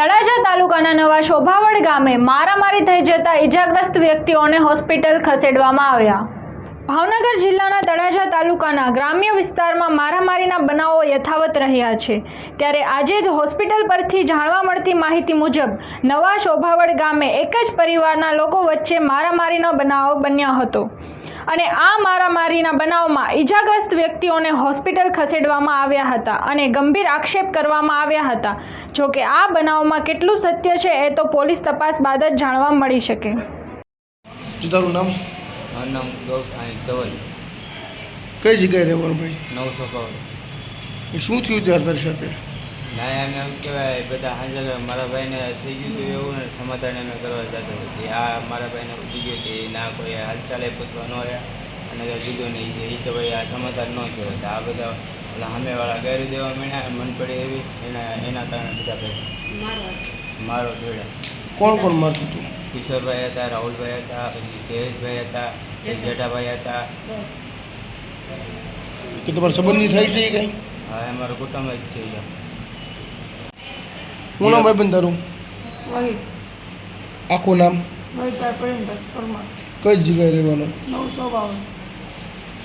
તળાજા તાલુકાના નવા શોભાવડ ગામે મારામારી થઈ જતા ઈજાગ્રસ્ત વ્યક્તિઓને હોસ્પિટલ ખસેડવામાં આવ્યા. ભાવનગર જિલ્લાના તળાજા તાલુકાના ગ્રામ્ય વિસ્તારમાં મારામારીના બનાવો યથાવત રહ્યા છે. ત્યારે આજે જ હોસ્પિટલ પરથી જાણવા મળતી માહિતી મુજબ, નવા શોભાવડ ગામે એક જ પરિવારના લોકો વચ્ચે મારામારીનો બનાવ બન્યો હતો. અને આ મારામારીના બનાવમાં ઈજાગ્રસ્ત વ્યક્તિઓને હોસ્પિટલ ખસેડવામાં આવ્યા હતા અને ગંભીર આક્ષેપ કરવામાં આવ્યા હતા. જો કે આ બનાવમાં કેટલું સત્ય છે એ તો પોલીસ તપાસ બાદ જ જાણવા મળી શકે. તારું નામ? મારું નામ ધવલ. કઈ જગ્યાએ રહેવાનું ભાઈ? નવસો પાવર શું થયું ત્યાં તારી સાથે? ના એમ એમ કહેવાય બધા હાજર મારા ભાઈને થઈ ગયું હતું એવું ને સમાધાન અમે કરવા જતા હતી આ મારા ભાઈને થઈ ગયું કે ના કોઈ હાલચાલે પૂછવા ન રહ્યા. અને કીધું નહીં એ કે ભાઈ આ સમાધાન ન થયો તો આ બધા એટલે સામેવાળા ગારી દેવા માંડ્યા મન પડી એવી એના એના કારણે બધા ભાઈ મારો જોડે. કોણ કોણ મારતું હતું કિશોરભાઈ હતા રાહુલભાઈ હતા પછી જયેશભાઈ હતા પછી જેઠાભાઈ હતા. કે તમારા સંબંધી થાય છે કંઈ? હા એ મારું કુટુંબ જ છે અહીંયા હું નામ ભાઈ બંધ તારું આખું નામ કઈ જગ્યાએ રહેવાનું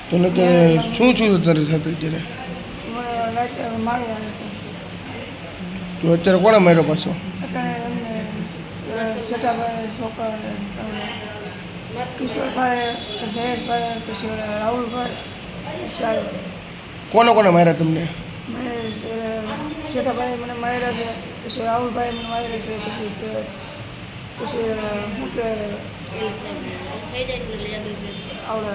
તને તે શું થયું તારી સાથે અત્યારે છે તું અત્યારે કોણે માર્યો પાછો કોને કોને માર્યા તમને મને મને માર્યા છે પછી રાહુલભાઈ મને માર્યા છે પછી કે- પછી શું કે. આવડે